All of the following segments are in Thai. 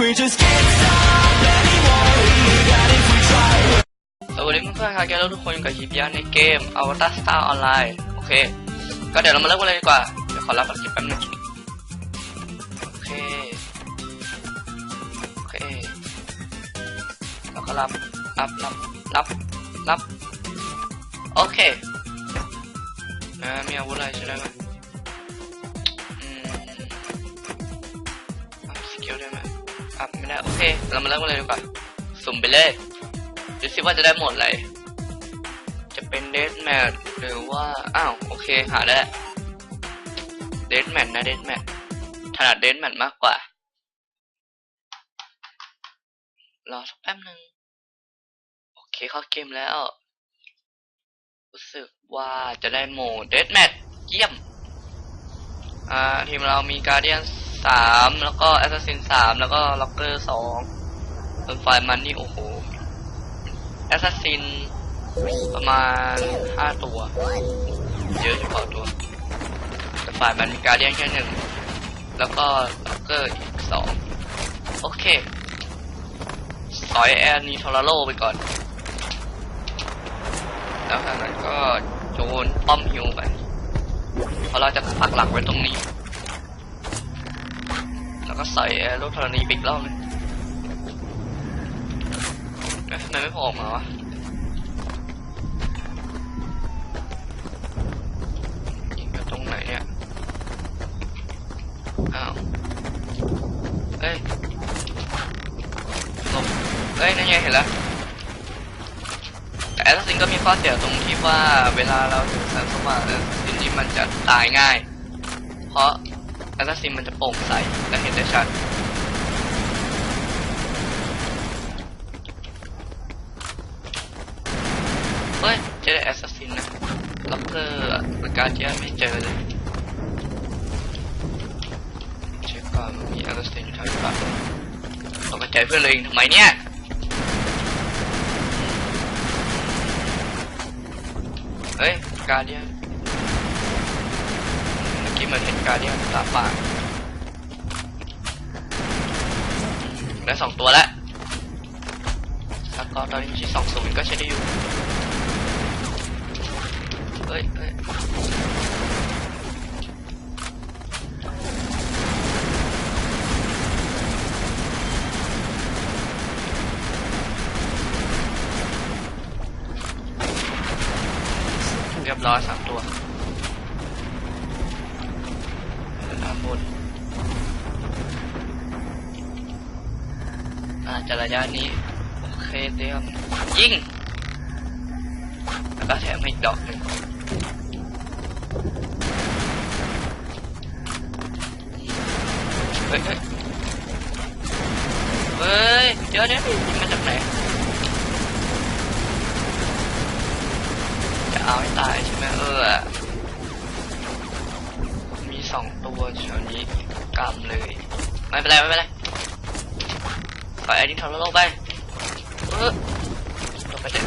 we just can't stop anymore. Even if we try. สวัสดีเพื่อนๆครับแกแล้วทุกคนอยู่กับฮิปยาในเกม Avatar Star Online โอเค ก็เดี๋ยวเรามาเริ่มกันเลยดีกว่า เดี๋ยวขอรับภารกิจแป๊บนึงโอเค โอเคแล้วก็รับ รับ รับ รับ รับ โอเคอ่ามีอาวุธอะไรใช่ไหมอืมสกิลได้ไหม อัพไม่ได้โอเค เรามาเริ่มกันเลยดีกว่าสุ่มไปเลยดูสิว่าจะได้หมดอะไร จะเป็นเดสแมทหรือว่า อ้าว โอเค หาได้เดสแมทนะเดสแมทถนัดเดสแมทมากกว่า รอสักแป๊บหนึ่งโอเค เข้าเกมแล้ว รู้สึกว่าจะได้โหมดเดสแมทเยี่ยม อ่า ทีมเรามีการเดียน สามแล้วก็แอสซัสซินสามแล้วก็ล็อกเกอร์สองส่วนฝ่ายมันนี่โอ้โหแอสซัสซินประมาณห้าตัว เยอะเฉพาะตัวแต่ฝ่ายมันมีการเดียนแค่หนึ่งแล้วก็ล็อกเกอร์อีกสองโอเคสอยแอนนีโทราโลไปก่อน แล้วจากนั้นก็โจนป้อมฮิวไปเพราะเราจะปักหลักไว้ตรงนี้ ก็ใส่แอโรธรณีปอีกรอบนึงเอ๊ะทำไมไม่พอออกมาวะยิงกันตรงไหนเนี่ย อ้าว เอ้ยลบเอ้ย นั่นไงเห็นแล้วแต่แอสซัสซินก็มีข้อเสียตรงที่ว่าเวลาเราถึงแสงสว่างแอสซินนี่มันจะตายง่าย เพราะ แอสซัสซินมันจะโปร่งใสและเห็นได้ชัดเฮ้ยเจอแอสซัสซินนะล็อกเกอร์ประกาศเจียไม่เจอเลยเช็คก่อนมีแอสซัสซินอยู่แถวนี้ป่ะตกใจเพื่อนเลยทำไมเนี่ยเฮ้ยการเดียนเมื่อ การเดียนสาฝาดได้สองตัวแล้วแล้วก็ตอนนี้ที่สองศูนย์ก็ใช้ได้อยู่ เอาให้ตายใช่ไหมเออ มีสองตัวเชียวนี้กำเลย ไม่เป็นไรไม่เป็นไรขอไอ้ดินทอร์โลไป เออลงไปเถอะ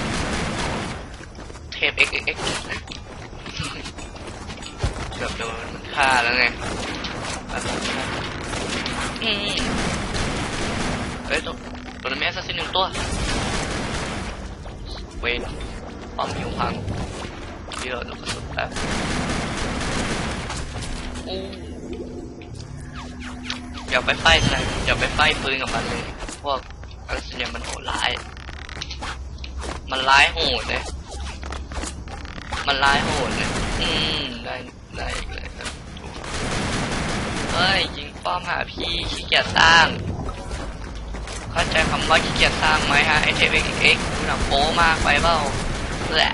เทป x x x เกือบโดนฆ่าแล้วไงอืมเฮ้ยตัวตัวนั้นแม่ซัสซินหนึ่งตัว เวนป้อมหิวพัง เยอะลูกกระสุนแป๊บอย่าไปไฟใส่อย่าไปไฟปืนกับมันเลย พวกอัลเซียมันโหดร้าย มันร้ายโหดเลย มันร้ายโหดเลย อืม ได้ได้อีกเลยครับเฮ้ยยิงป้อมหาพี่ขี้เกียจสร้าง เข้าใจคำว่าขี้เกียจสร้างไหมฮะไอเทปเอ็กเอ็กดูหนังโป๊มากไปเปล่าแหละ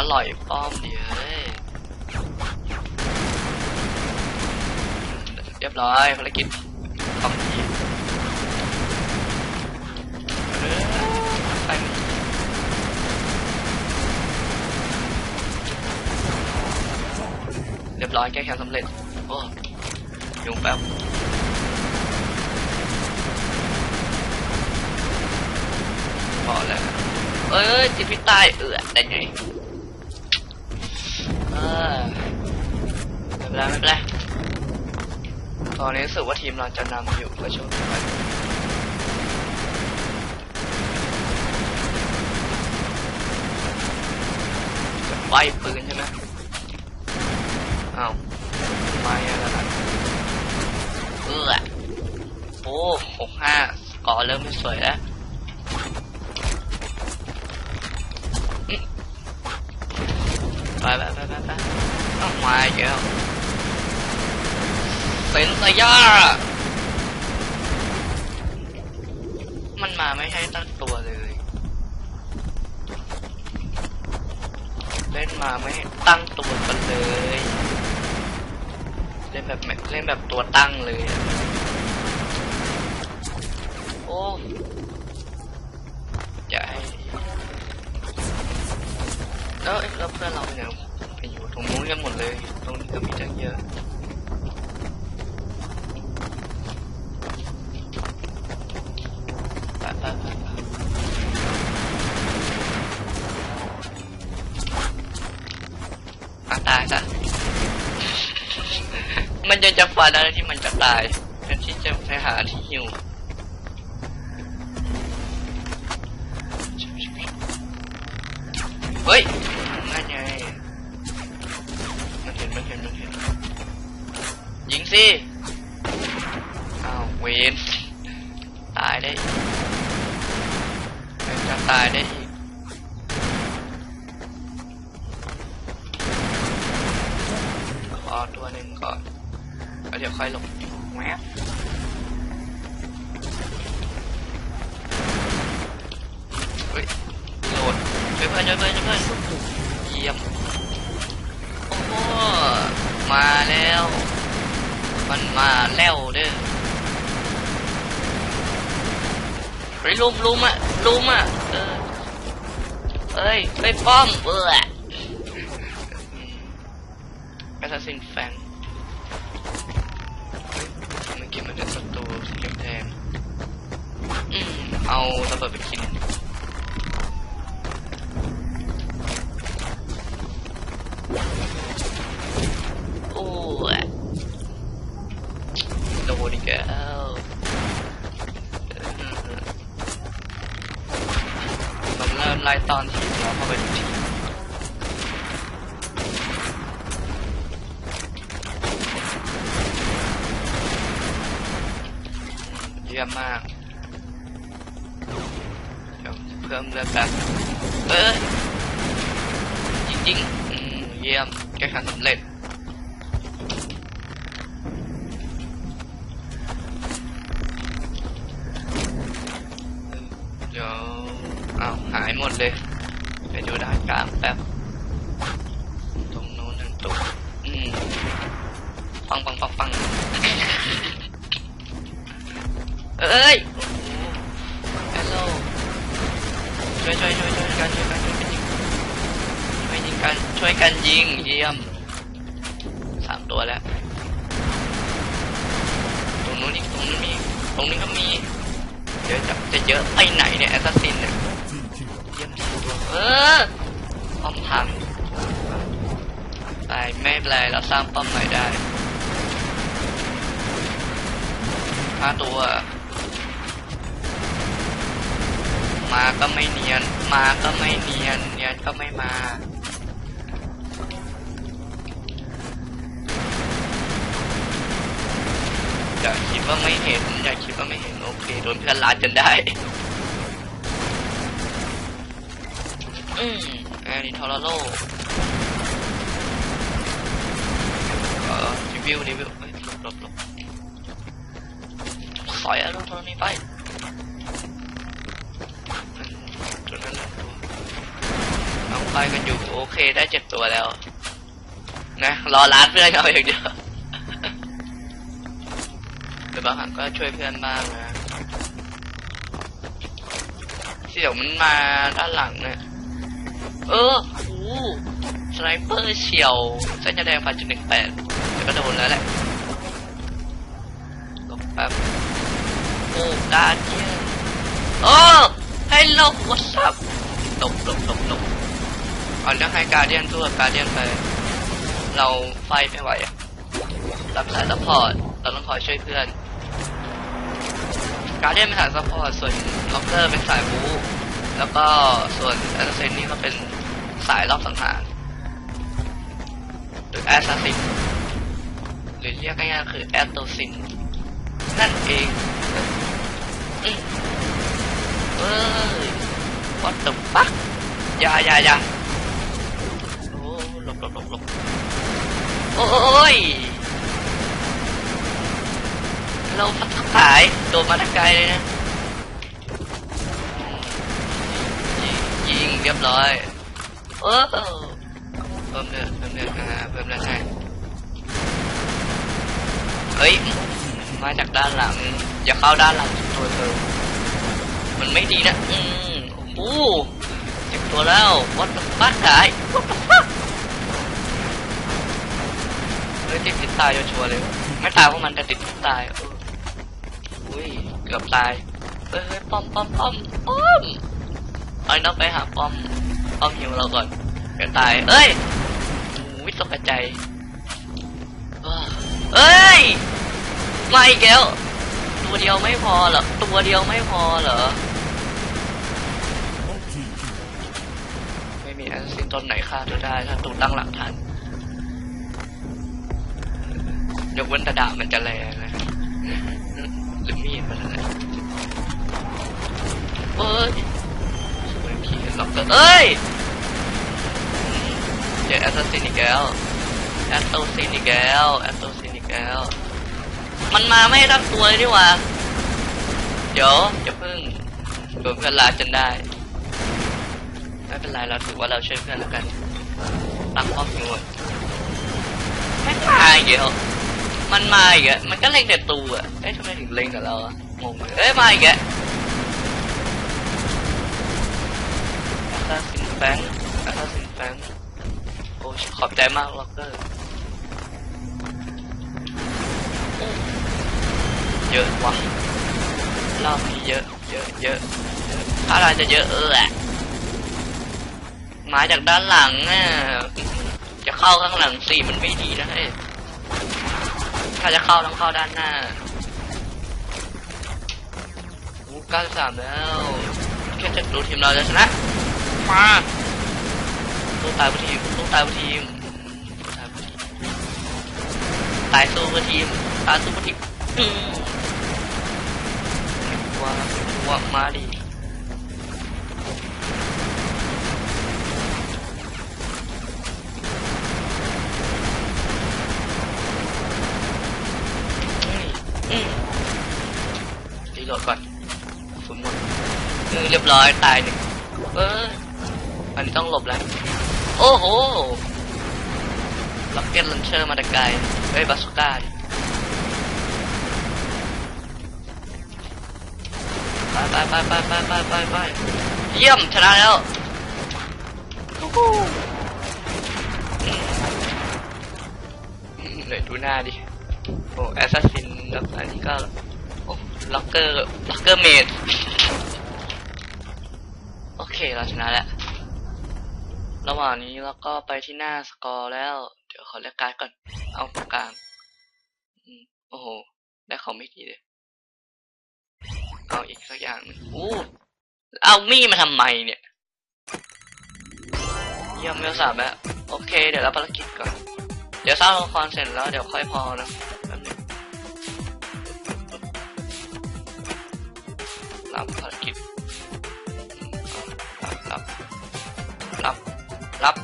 าหล่อยป้อมดิเฮ้ยเรียบร้อยภารกิจคอมพลีทเออไปเรียบร้อยแก้แค้นสำเร็จ โอ้ยุงแป๊บ พอแล้วเอ้ยจิตพิษตายเอือได้ไงเออไม่เป็นไรไม่เป็นไรตอนนี้รู้สึกว่าทีมเราจะนำอยู่ก็ช่วงนี้จะไฟปืนใช่ไหมอ้าวไม่อะแล้วกันเออโอ้หกห้าสกอเริ่มไม่สวยแล้ว มาอีกแล้วเซนสยามันมาไม่ให้ตั้งตัวเลยเล่นมาไม่ให้ตั้งตัวกันเลยเล่นแบบเล่นแบบตัวตั้งเลย โอ้ ยอะไปไปไปไปอะตายซะมันยังจะฝันอะไรที่มันจะตายแทนที่จะไปหาที่หิว ตัวหนึ่งก่อนแล้วเดี๋ยวค่อยลงแวบเฮ้ยโหลดช่วยเพื่อนช่วยเพื่อนช่วยเพื่อนเยี่ยมโอ้โหมาแล้ว มันมาแล้วเด้อเฮ้ยลุมลุมอะลุมอะเออเอ้ยเฮ้ยป้อมเออแอสซัสซินแฟง ๆอืมเอาร เลย ไปดูด้านกลางแป๊บ ตรงโน้นหนึ่งตัวอืมปังปังปังปังเอ้ยฮัลโหลช่วยช่วยช่วยช่วยกันช่วยกันช่วยกันยิงช่วยยิงกันช่วยกันยิงเยี่ยมสามตัวแล้ว ตรงนู้นอีกตรงนู้นมีอีกตรงนี้ก็มีเยอะจับจะเยอะไปไหนเนี่ยแอสซัสซินเนี่ย เออป้อมพังไปไม่เป็นไรเราสร้างป้อมใหม่ได้ห้าตัว มาก็ไม่เนียน มาก็ไม่เนียน เนียนก็ไม่มาอย่าคิดว่าไม่เห็นอย่าคิดว่าไม่เห็น โอเค โดนเพื่อนลาดจนได้ อืมแอันนี้ทอร์โลเออรีวิวรีวิวเฮ้ยหลบหลบลบสอยอารมณ์โทรนี้ไปจุดนั้นแหละเอาไปกันอยู่โอเคได้เจ็ดตัวแล้ว นะ รอร้านเพื่อนเขาอย่างเดียวหรือบางครั้งก็ช่วยเพื่อนบ้างนะเสี่ยวมันมาด้านหลังเนี่ย เออโอ้สไนเปอร์เฉียวเส้นยาแดงพันจุดหนึ่งแปดกระโดนแล้วแหละลบแป๊บโอ้การเจียนโอ้ให้ลบวอทซับตบตบตบตบเอาเรื่องให้การเดียนสู้กับการเดียนไป เราไฟไม่ไหวอะรับสายซัพพอร์ตเราต้องคอยช่วยเพื่อน การเดียนเป็นสายซัพพอร์ตส่วนล็อกเกอร์เป็นสายบู๊แล้วก็ส่วนแอสซัสซินนี่ก็เป็น สายรอบสังหารหรือแอสซัสซินหรือเรียกง่ายๆคือแอสโตซินนั่นเองเอ้ย what the fuck อย่าอย่าอย่าโอ้หลบหลบหลบหลบโอ้ยเราพัดขายโดนมาแตะไกลเลยนะยิงเรียบร้อย โอ้เพิ่มเลือดเพิ่มเลือดอ่าเพิ่มเลือดให้เฮ้ยมาจากด้านหลัง อย่าเข้าด้านหลังตัวเธอมันไม่ดีนะ อืมโอ้เจ็บตัวแล้ว what the fuck ขาย what the fuck เฮ้ยติดติดตายชัวร์เลย ไม่ตายเพราะมันแต่ติดติดตายอุ้ยเกือบตายเฮ้ยป้อมป้อมป้อมป้อมเอาน้องไปหาป้อม ป้อมหิวเราก่อนเดี๋ยวตาย เอ้ยวิตกใจายเอ้ยมาอีกแล้ว ตัวเดียวไม่พอเหรอ ตัวเดียวไม่พอเหรอ ไม่มีแอสซินต้นไหนฆ่าเธอได้ถ้าตูตั้งหลักทันยกเว้นตะดามันจะแรงนะหรือมีดมันอะไรเอ้ย ล็อกเกอร์เอ้ยเจอแอสซัสซินอีกแล้วแอสโตซินอีกแล้วแอสโตซินอีกแล้วมันมาไม่ให้ตั้งตัวเลยดีกว่าเดี๋ยวอย่าเพิ่งโดนเพื่อนลาจนได้ไม่เป็นไรเราถือว่าเราช่วยเพื่อนแล้วกันตั้งป้อมอยู่ไม่มาอีกแล้วมันมาอีกอะมันก็เล็งแต่ตูอะเอ๊ะทำไมถึงเล็งกับเราอะงงเลยเอ้ยมาอีกแล้วแอสซัสซินแฟงแอสซัสซินแฟงโอ้ขอบใจมากล็อกเกอร์เยอะว่ะรอบนี้เยอะ เยอะเยอะอะถ้าเราจะเยอะเอออะมาจากด้านหลังอะจะเข้าข้างหลังสี่มันไม่ดีนะเฮ้ยถ้าจะเข้าต้องเข้าด้านหน้าโอ้เก้าสิบสามแล้วแค่จะดูทีมเราจะชนะมาตู้ตายเพื่อทีมตู้ตายเพื่อทีมายสู้เพื่อทีมตายสู้เพื่อทีมว่าว่ามาดิรีโหลดก่อนฝุ่นหมดเออเรียบร้อยตายหนึ่งเอออันนี้ต้องหลบแล้ว โอ้โหล็อกเก็ตลันเชอร์มาแต่ไกล ฮ้ยบาสุก้าดิไปไปไปไปไปไปไปไปเยี่ยมชนะแล้วฮู้ฮู้อืมอืมเดี๋ยดูหน้าดิ โอ้แอสซัสซินแล้วอันนี้ก็ โอ้ล็อกเกอร์ ล็อกเกอร์เมดโอเค เราชนะแล้ว ระหว่างนี้เราก็ไปที่หน้าสกอร์แล้ว เดี๋ยวขอเลือกการ์ดก่อน เอาตรงกลางอโอ้โห ได้ของไม่ดีเลย เอาอีกสักอย่างหนึ่งอู้เอามีดมาทำไมเนี่ยเยี่ยมเมลสามแล้ว โอเค เดี๋ยวรับภารกิจก่อน เดี๋ยวสร้างละครเสร็จแล้วเดี๋ยวค่อยพอนะแป๊บนึงรับภารกิจ รับรับรับรับ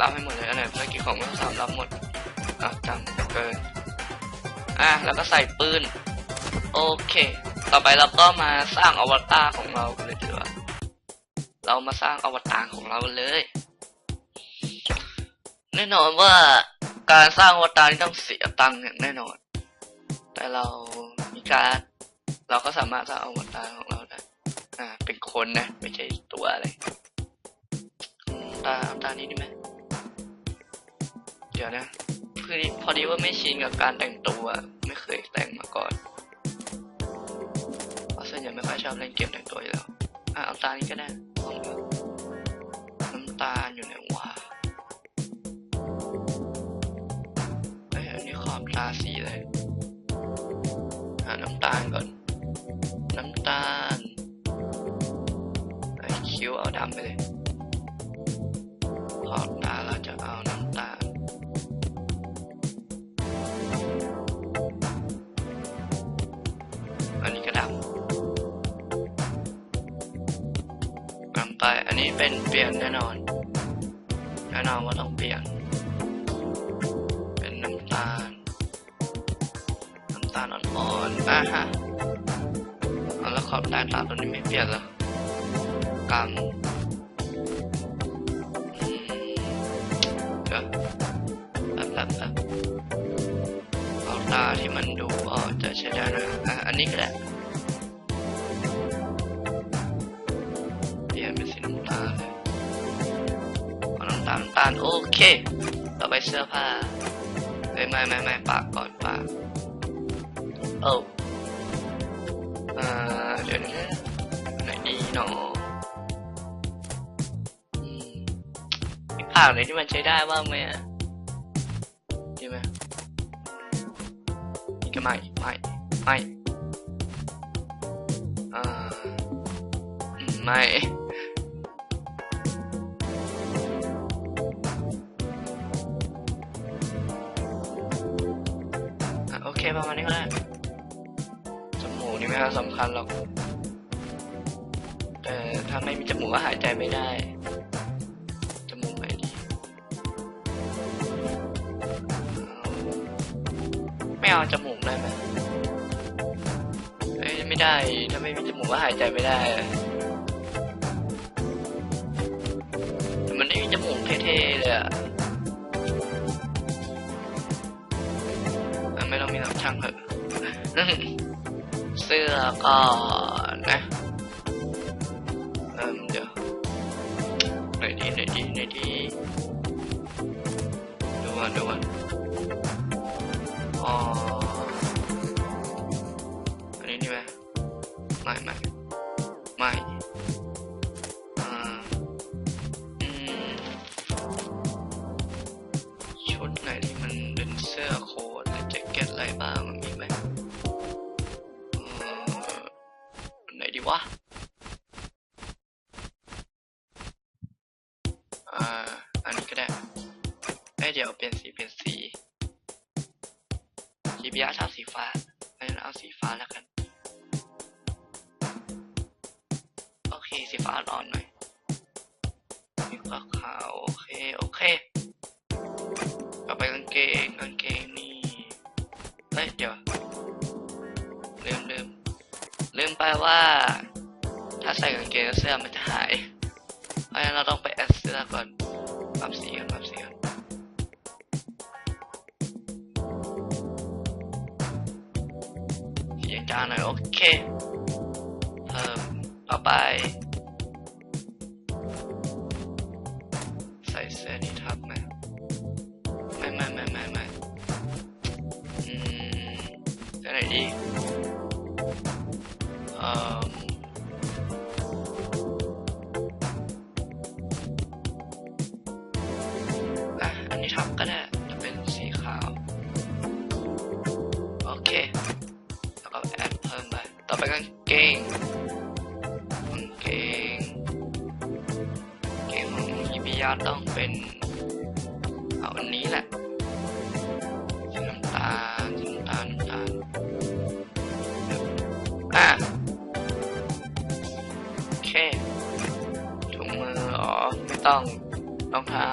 รับให้หมดเลยอันไหนภารกิจของเมลสามรับหมด อะจำเกินอะแล้วก็ใส่ปืน โอเค ต่อไปเราก็มาสร้างอวตารของเราเลยดีกว่าเรามาสร้างอวตารของเราเลย แน่นอนว่าการสร้างอวตารนี่ต้องเสียตังค์อย่างแน่นอน แต่เรามีการเราก็สามารถสร้างอวตารของเราได้อ่าเป็นคนนะไม่ใช่ตัวอะไรอืมตาตานี้ดีไหมเดี๋ยวนะ คือพอดีว่าไม่ชินกับการแต่งตัว ไม่เคยแต่งมาก่อนเพราะส่วนใหญ่ไม่ค่อยชอบเล่นเกมแต่งตัวอยู่แล้วอะเอาตานี้ก็ได้ห้องน้ำตาลอยู่ไหนวะเอ้ยอันนี้ขอบตาสีเลยหาน้ำตาลก่อน น้ำตาลไอคิ้วเอาดำไปเลยขอบตาเราจะเอา เป็นเปลี่ยนแน่นอน แน่นอนว่าต้องเปลี่ยน เป็นน้ำตาล น้ำตาลอ่อนๆอะฮะเอาแล้วขอบใต้ตาตัวนี้ไม่เปลี่ยนเหรอกำเดี๋ยวแป๊บแป๊บแป๊บเอาตาที่มันดูออจะใช้ได้นะอะอันนี้ก็ได้านโอเคต่อไปเสื้อผ้าเอ้ยไม่ไม่ไม่ปากก่อนปากโอ้าเดี๋ยวนะไหนดีเนาะอืมมีปากไหนที่มันใช้ได้บ้างไหมอะดีไหมนี่ก็ไม่ไม่ไม่อ่าไม่ ประมาณนี้ก็ได้จมูกนี่ไม่ค่อยสำคัญหรอกแต่ถ้าไม่มีจมูกก็หายใจไม่ได้จมูกไหนดีไม่เอาจมูกได้ไหมเอ้ยไม่ได้ ถ้าไม่มีจมูกก็หายใจไม่ได้มันไม่มีจมูกเท่ๆเลยอะ เสื้อก็นะ วะอ่าอันนี้ก็ได้เอ้เดี๋ยวเปลี่ยนสีเปลี่ยนสีจีบีอาชอบสีฟ้างั้นเอาสีฟ้าแล้วกัน สื้อมันจะหาย เพราะฉะนั้นเราต้องไปแอดเสื้อก่อนปรับสีก่อนปรับสีก่อนสีจางหน่อยโอเคเพิ่มต่อไป ยิบิยาต้องเป็นเอาอันนี้แหละสีน้ำตาลสีน้ำตาลน้ำตาลอะโอเคถุงมืออ๋อไม่ต้องรองเท้า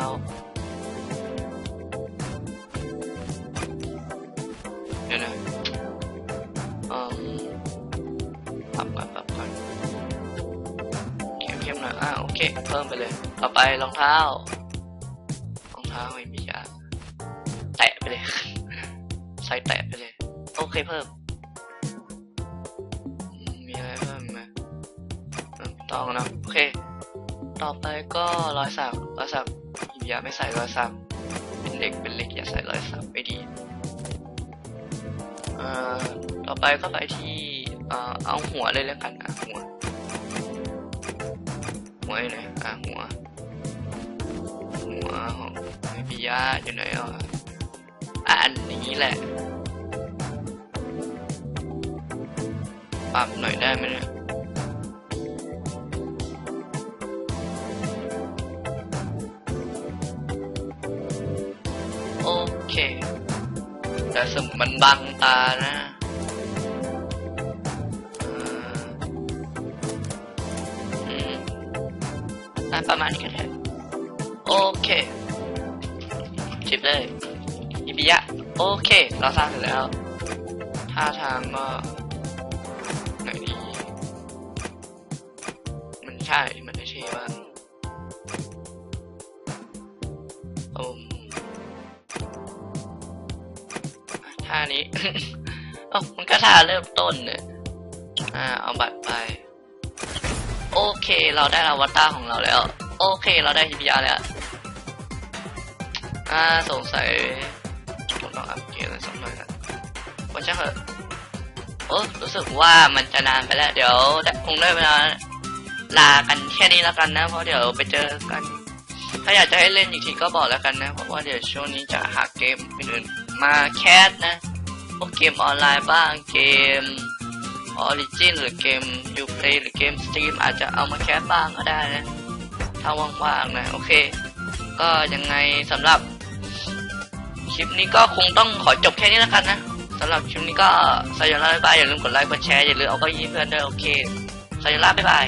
เพิ่มไปเลย ต่อไปรองเท้ารองเท้าไม่มียาแตะไปเลย ใส่แตะไปเลย โอเคเพิ่ม มีอะไรเพิ่มไหมต้องนะโอเค ต่อไปก็รอยสักรอยสักอย่าไม่ใส่รอยสักเป็นเด็กเป็นเล็กอย่าใส่รอยสักไม่ดีอ่อต่อไปก็ไปที่เอ่อเอาหัวเลยแล้วกันอะหัว หัวไหนอะหัว หัวของพิยาอยู่ไหนอะอะอันนี้แหละ ปรับหน่อยได้ไหมเนี่ยโอเค แต่สมมันบังตานะ ประมาณนี้ก็ได้โอเคชิปเลยอิบิยะโอเค เราสร้างเสร็จแล้วท่าทางก็ไหนดีมันใช่ มันไม่ใช่บ้างอืมท่านี้เอ้ามันก็ท่าเริ่มต้นเนี่ยอ่า เอาบัตร โอเค เราได้อวตารของเราแล้ว โอเค เราได้ฮิบิยะแล้ว อ่าสงสัยผมต้องอัปเกรดอสักหน่อยนะว่าช่าเอะโอ้รู้สึกว่ามันจะนานไปแล้ว เดี๋ยวคงได้เวลาลากันแค่นี้แล้วกันนะ เพราะเดี๋ยวไปเจอกัน ถ้าอยากจะให้เล่นอีกทีก็บอกแล้วกันนะ เพราะว่าเดี๋ยวช่วงนี้จะหาเกมอื่นมาแคสนะ พวกเกมออนไลน์บ้าง เกม ออริจินหรือเกมยูเพลหรือเกมสตรีมอาจจะเอามาแคสบ้างก็ได้นะ ถ้าว่างๆนะ โอเค ก็ยังไงสำหรับ คลิปนี้ก็คงต้องขอจบแค่นี้แล้วกันนะสำหรับคลิปนี้ก็สายลาบ๊ายบายอย่าลืมกดไลค์กดแชร์อย่าลืมเอาก็ยิ้เพื่อนด้วยโอเคสายลาบ๊ายบาย